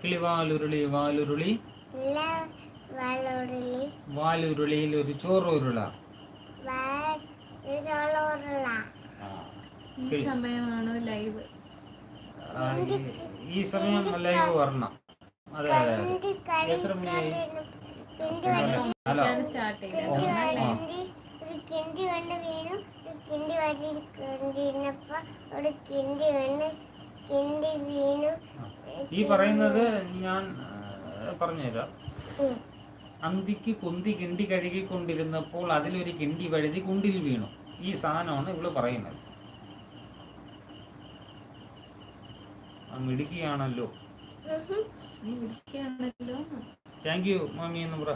കിളി വാലുരുളി. വാലുരുളി വാലുരുളിയിൽ ഒരു ചോറ് ഈ ലൈവ്. ഈ സമയം ലൈവ് വരണം. അതെ അതെ എത്ര മണിയായി? ഹലോ. ഒരു ഒരു കിണ്ടി വന്ന് കിണ്ടി വീണു. ഈ പറയുന്നത് ഞാൻ പറഞ്ഞുതരാം. അന്തിക്ക് കുന്തി കിണ്ടി കഴുകിക്കൊണ്ടിരുന്നപ്പോൾ അതിലൊരു കിണ്ടി വഴുതി കുണ്ടിൽ വീണു. ഈ സാധനമാണ് ഇവൾ പറയുന്നത്. മിടുക്കിയാണല്ലോ. താങ്ക് യു മാമി എന്ന് പറ.